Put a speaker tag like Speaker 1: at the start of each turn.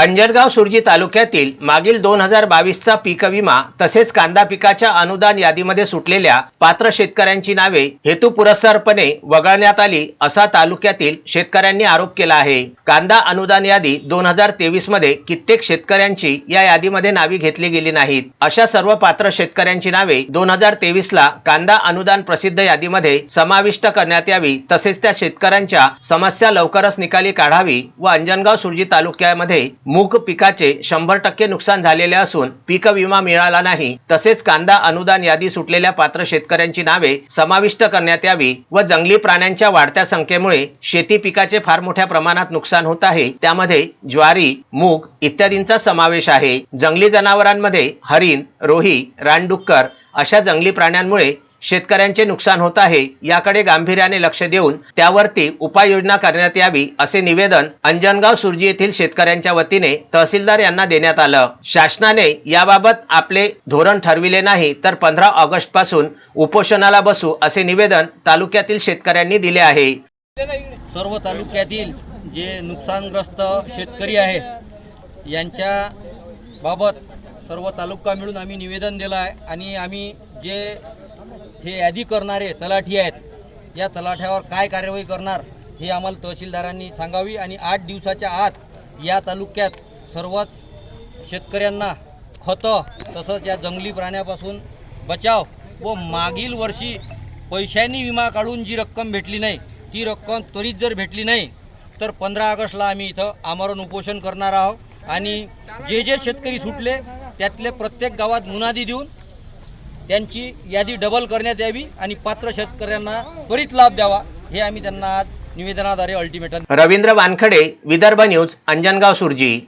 Speaker 1: अंजनगाव सुरजी तालुक्यातील मागील दोन हजार बावीसचा पीक विमा तसेच कांदा पिकाच्या अनुदान यादीमध्ये सुटलेल्या पात्र शेतकऱ्यांची नावे हेतुपुरस्सरपणे वगळण्यात आली असा तालुक्यातील शेतकऱ्यांनी आरोप केला आहे. कांदा अनुदान यादी दोन हजार तेवीसमध्ये कित्येक शेतकऱ्यांची या यादीमध्ये नावे घेतली गेली नाहीत. अशा सर्व पात्र शेतकऱ्यांची नावे दोन हजार तेवीस ला कांदा अनुदान प्रसिद्ध यादीमध्ये समाविष्ट करण्यात यावी तसेच त्या शेतकऱ्यांच्या समस्या लवकरच निकाली काढावी व अंजनगाव सुरजी तालुक्यामध्ये मूग पिकाचे शंभर टक्के नुकसान झालेले असून पीक विमा मिळाला नाही. तसेच कांदा अनुदान यादी सुटलेल्या पात्र शेतकऱ्यांची नावे समाविष्ट करण्यात यावी व जंगली प्राण्यांच्या वाढत्या संख्येमुळे शेती पिकाचे फार मोठ्या प्रमाणात नुकसान होत आहे. त्यामध्ये ज्वारी मूग इत्यादींचा समावेश आहे. जंगली जनावरांमध्ये हरिण रोही रानडुक्कर अशा जंगली प्राण्यांमुळे शेतकऱ्यांचे नुकसान होत आहे याकडे गांभीर्याने लक्ष देऊन त्यावरती उपाययोजना करण्यात यावी असे निवेदन अंजनगाव सुरजी येथील शेतकऱ्यांच्या वतीने तहसीलदार यांना देण्यात आलं. शासनाने याबाबत आपले धोरण ठरविले नाही तर पंधरा ऑगस्टपासून उपोषणाला बसू असे निवेदन तालुक्यातील शेतकऱ्यांनी दिले आहे.
Speaker 2: सर्व तालुक्यातील जे नुकसानग्रस्त शेतकरी आहेत यांच्या बाबत सर्व तालुका मिळून आम्ही निवेदन दिलं आहे आणि आम्ही जे हे यादी करणारे तलाठी आहेत. या तलाठ्यावर काय कार्यवाही करणार हे आम्हाला तहसीलदारांनी सांगावी आणि आठ दिवसाच्या आत या तालुक्यात सर्वच शेतकऱ्यांना खतं तसंच या जंगली प्राण्यापासून बचाव व मागील वर्षी पैशांनी विमा काढून जी रक्कम भेटली नाही ती रक्कम त्वरित जर भेटली नाही तर पंधरा ऑगस्टला आम्ही इथं आमरण उपोषण करणार आहोत आणि जे जे शेतकरी सुटले त्यातले प्रत्येक गावात मुनादी देऊन त्यांची यादी डबल करण्यात यावी आणि पात्र शेतकऱ्यांना त्वरित लाभ द्यावा हे आम्ही त्यांना आज निवेदनाद्वारे अल्टिमेटम
Speaker 1: रवींद्र वानखडे विदर्भ न्यूज अंजनगाव सुरजी.